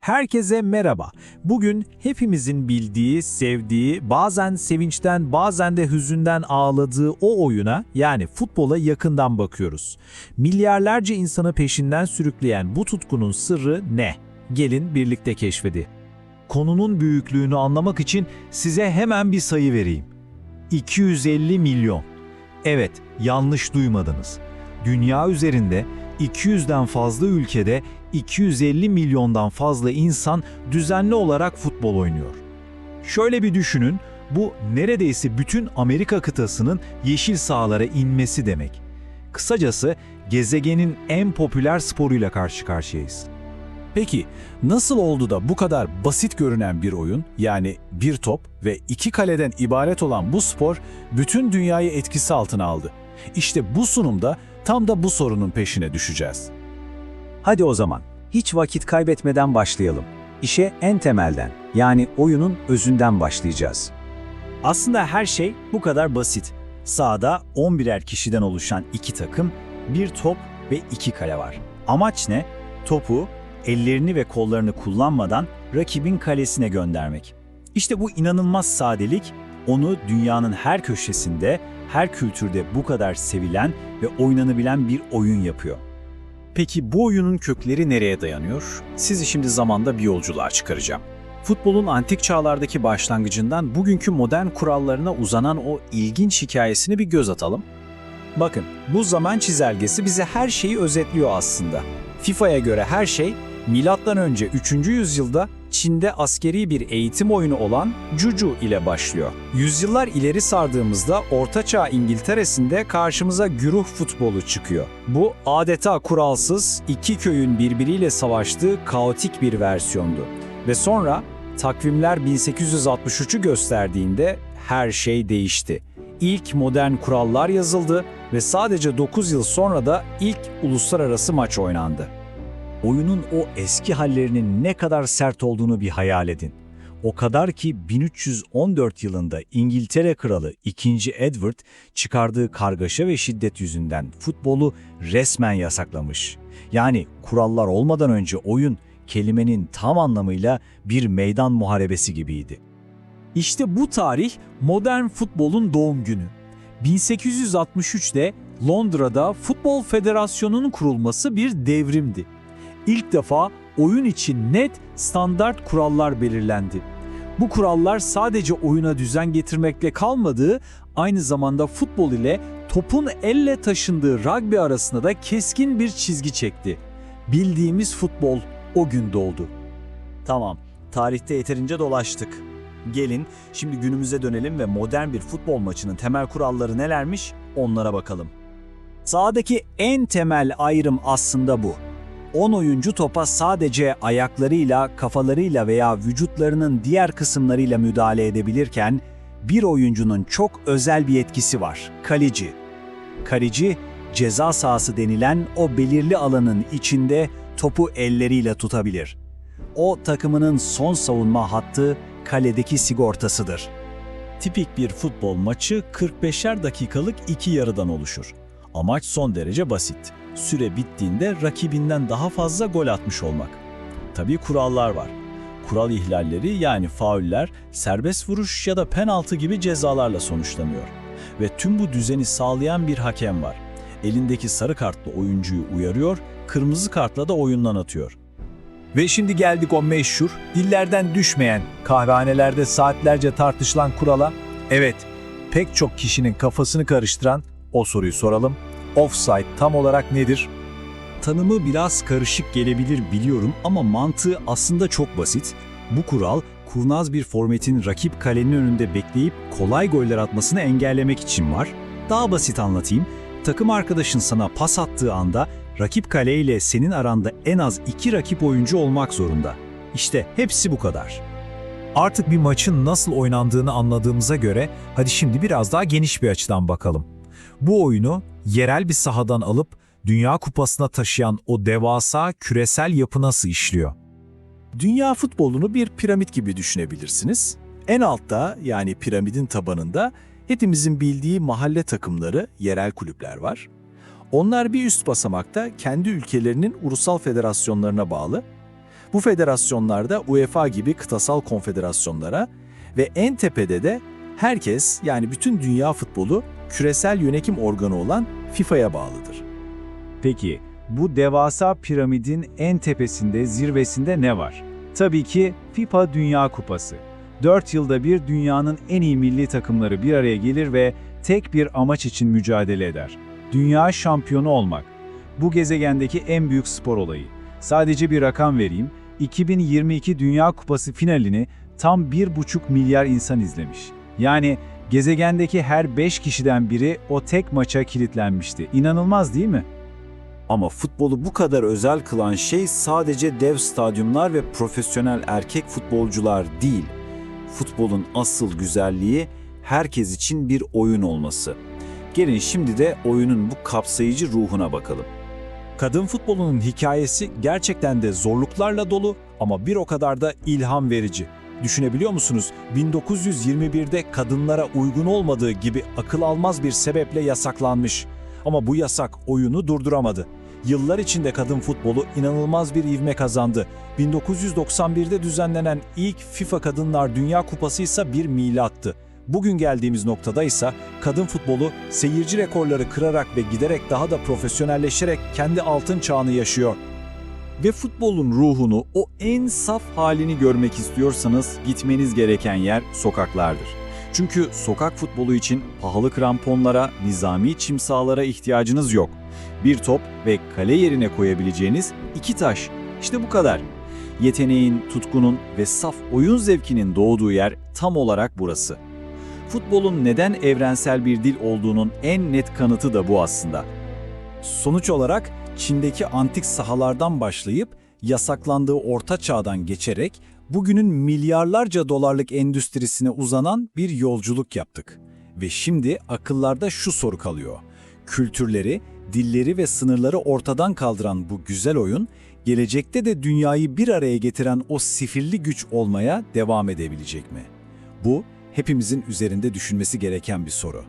Herkese merhaba. Bugün hepimizin bildiği, sevdiği, bazen sevinçten bazen de hüzünden ağladığı o oyuna yani futbola yakından bakıyoruz. Milyarlarca insanı peşinden sürükleyen bu tutkunun sırrı ne? Gelin birlikte keşfedi. Konunun büyüklüğünü anlamak için size hemen bir sayı vereyim. 250 milyon. Evet, yanlış duymadınız. Dünya üzerinde 200'den fazla ülkede 250 milyondan fazla insan düzenli olarak futbol oynuyor. Şöyle bir düşünün, bu neredeyse bütün Amerika kıtasının yeşil sahalara inmesi demek. Kısacası gezegenin en popüler sporuyla karşı karşıyayız. Peki nasıl oldu da bu kadar basit görünen bir oyun yani bir top ve iki kaleden ibaret olan bu spor bütün dünyayı etkisi altına aldı? İşte bu sunumda tam da bu sorunun peşine düşeceğiz. Hadi o zaman hiç vakit kaybetmeden başlayalım. İşe en temelden yani oyunun özünden başlayacağız. Aslında her şey bu kadar basit. Sahada 11'er kişiden oluşan iki takım, bir top ve iki kale var. Amaç ne? Topu ellerini ve kollarını kullanmadan rakibin kalesine göndermek. İşte bu inanılmaz sadelik onu dünyanın her köşesinde, her kültürde bu kadar sevilen ve oynanabilen bir oyun yapıyor. Peki bu oyunun kökleri nereye dayanıyor? Sizi şimdi zamanda bir yolculuğa çıkaracağım. Futbolun antik çağlardaki başlangıcından bugünkü modern kurallarına uzanan o ilginç hikayesini bir göz atalım. Bakın bu zaman çizelgesi bize her şeyi özetliyor aslında. FIFA'ya göre her şey milattan önce 3. yüzyılda Çin'de askeri bir eğitim oyunu olan Juju ile başlıyor. Yüzyıllar ileri sardığımızda Ortaçağ İngiltere'sinde karşımıza güruh futbolu çıkıyor. Bu adeta kuralsız, iki köyün birbiriyle savaştığı kaotik bir versiyondu. Ve sonra takvimler 1863'ü gösterdiğinde her şey değişti. İlk modern kurallar yazıldı ve sadece 9 yıl sonra da ilk uluslararası maç oynandı. Oyunun o eski hallerinin ne kadar sert olduğunu bir hayal edin. O kadar ki 1314 yılında İngiltere Kralı 2. Edward çıkardığı kargaşa ve şiddet yüzünden futbolu resmen yasaklamış. Yani kurallar olmadan önce oyun kelimenin tam anlamıyla bir meydan muharebesi gibiydi. İşte bu tarih modern futbolun doğum günü. 1863'te Londra'da Futbol Federasyonu'nun kurulması bir devrimdi. İlk defa oyun için net standart kurallar belirlendi. Bu kurallar sadece oyuna düzen getirmekle kalmadığı, aynı zamanda futbol ile topun elle taşındığı rugby arasında da keskin bir çizgi çekti. Bildiğimiz futbol o gün doğdu. Tamam, tarihte yeterince dolaştık. Gelin şimdi günümüze dönelim ve modern bir futbol maçının temel kuralları nelermiş onlara bakalım. Sahadaki en temel ayrım aslında bu. 10 oyuncu topa sadece ayaklarıyla, kafalarıyla veya vücutlarının diğer kısımlarıyla müdahale edebilirken, bir oyuncunun çok özel bir etkisi var, kaleci. Kaleci, ceza sahası denilen o belirli alanın içinde topu elleriyle tutabilir. O takımının son savunma hattı kaledeki sigortasıdır. Tipik bir futbol maçı 45'er dakikalık iki yarıdan oluşur. Amaç son derece basit. Süre bittiğinde rakibinden daha fazla gol atmış olmak. Tabii kurallar var. Kural ihlalleri yani fauller, serbest vuruş ya da penaltı gibi cezalarla sonuçlanıyor. Ve tüm bu düzeni sağlayan bir hakem var. Elindeki sarı kartlı oyuncuyu uyarıyor, kırmızı kartla da oyundan atıyor. Ve şimdi geldik o meşhur, dillerden düşmeyen, kahvehanelerde saatlerce tartışılan kurala. Evet, pek çok kişinin kafasını karıştıran o soruyu soralım. Offside tam olarak nedir? Tanımı biraz karışık gelebilir biliyorum ama mantığı aslında çok basit. Bu kural kurnaz bir formetin rakip kalenin önünde bekleyip kolay goller atmasını engellemek için var. Daha basit anlatayım. Takım arkadaşın sana pas attığı anda rakip kale ile senin aranda en az iki rakip oyuncu olmak zorunda. İşte hepsi bu kadar. Artık bir maçın nasıl oynandığını anladığımıza göre hadi şimdi biraz daha geniş bir açıdan bakalım. Bu oyunu yerel bir sahadan alıp Dünya Kupası'na taşıyan o devasa küresel yapı nasıl işliyor? Dünya futbolunu bir piramit gibi düşünebilirsiniz. En altta yani piramidin tabanında hepimizin bildiği mahalle takımları, yerel kulüpler var. Onlar bir üst basamakta kendi ülkelerinin ulusal federasyonlarına bağlı. Bu federasyonlarda UEFA gibi kıtasal konfederasyonlara ve en tepede de herkes yani bütün dünya futbolu küresel yönetim organı olan FIFA'ya bağlıdır. Peki bu devasa piramidin en tepesinde, zirvesinde ne var? Tabii ki FIFA Dünya Kupası. 4 yılda bir dünyanın en iyi milli takımları bir araya gelir ve tek bir amaç için mücadele eder. Dünya şampiyonu olmak. Bu gezegendeki en büyük spor olayı. Sadece bir rakam vereyim. 2022 Dünya Kupası finalini tam 1,5 milyar insan izlemiş. Yani gezegendeki her 5 kişiden biri o tek maça kilitlenmişti. İnanılmaz değil mi? Ama futbolu bu kadar özel kılan şey sadece dev stadyumlar ve profesyonel erkek futbolcular değil. Futbolun asıl güzelliği herkes için bir oyun olması. Gelin şimdi de oyunun bu kapsayıcı ruhuna bakalım. Kadın futbolunun hikayesi gerçekten de zorluklarla dolu ama bir o kadar da ilham verici. Düşünebiliyor musunuz? 1921'de kadınlara uygun olmadığı gibi akıl almaz bir sebeple yasaklanmış. Ama bu yasak oyunu durduramadı. Yıllar içinde kadın futbolu inanılmaz bir ivme kazandı. 1991'de düzenlenen ilk FIFA Kadınlar Dünya Kupası ise bir milattı. Bugün geldiğimiz noktada ise kadın futbolu seyirci rekorları kırarak ve giderek daha da profesyonelleşerek kendi altın çağını yaşıyor. Ve futbolun ruhunu, o en saf halini görmek istiyorsanız gitmeniz gereken yer sokaklardır. Çünkü sokak futbolu için pahalı kramponlara, nizami çim sahalara ihtiyacınız yok. Bir top ve kale yerine koyabileceğiniz iki taş. İşte bu kadar. Yeteneğin, tutkunun ve saf oyun zevkinin doğduğu yer tam olarak burası. Futbolun neden evrensel bir dil olduğunun en net kanıtı da bu aslında. Sonuç olarak Çin'deki antik sahalardan başlayıp yasaklandığı orta çağdan geçerek bugünün milyarlarca dolarlık endüstrisine uzanan bir yolculuk yaptık. Ve şimdi akıllarda şu soru kalıyor. Kültürleri, dilleri ve sınırları ortadan kaldıran bu güzel oyun, gelecekte de dünyayı bir araya getiren o sifirli güç olmaya devam edebilecek mi? Bu, hepimizin üzerinde düşünmesi gereken bir soru.